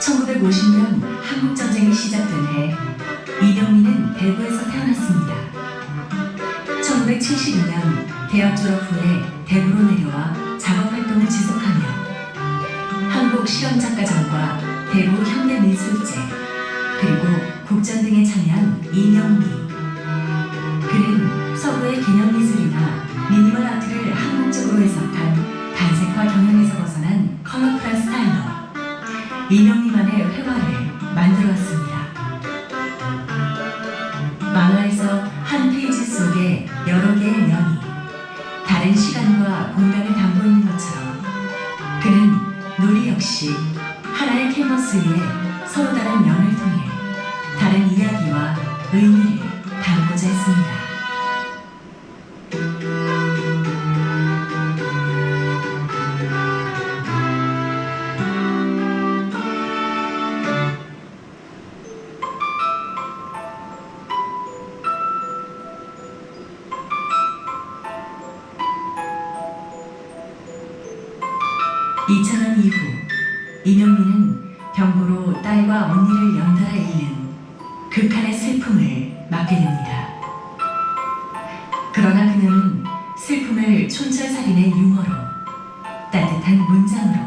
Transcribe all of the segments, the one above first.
1950년 한국전쟁이 시작된 해 이병민은 대구에서 태어났습니다. 1972년 대학 졸업 후에 대구로 내려와 작업활동을 지속하며 한국실험작가전과 대구 현대미술제 그리고 국전 등에 참여한 이명미 그는 서구의 개념미술 이명미만의 회화를 만들어왔습니다. 만화에서 한 페이지 속에 여러 개의 면이 다른 시간과 공간을 담고 있는 것처럼 그는 놀이 역시 하나의 캔버스 위에 서로 다른 면을 (2000년) 이후 이명민은 병고로 딸과 언니를 연달아 잃는 극한의 슬픔을 맞게 됩니다. 그러나 그는 슬픔을 촌철살인의 유머로 따뜻한 문장으로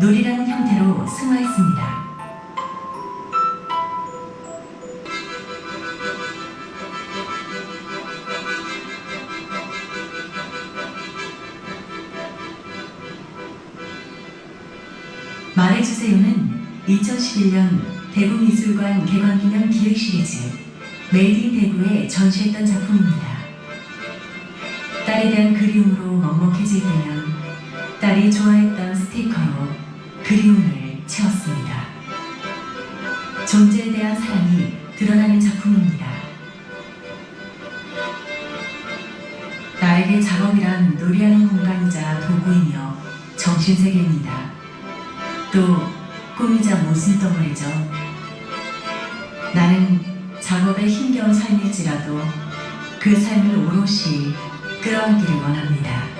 놀이라는 형태로 승화했습니다. 말해주세요는 2011년 대구미술관 개관기념 기획 시리즈 메이드 인 대구에 전시했던 작품입니다. 딸에 대한 그리움으로 먹먹해질 때면 딸이 좋아했던 스티커로 그리움을 채웠습니다. 존재에 대한 사랑이 드러나는 작품입니다. 나에게 작업이란 놀이하는 공간이자 도구이며 정신세계입니다. 또 꿈이자 모순덩어리죠. 나는 작업에 힘겨운 삶일지라도 그 삶을 오롯이 끌어안기를 원합니다.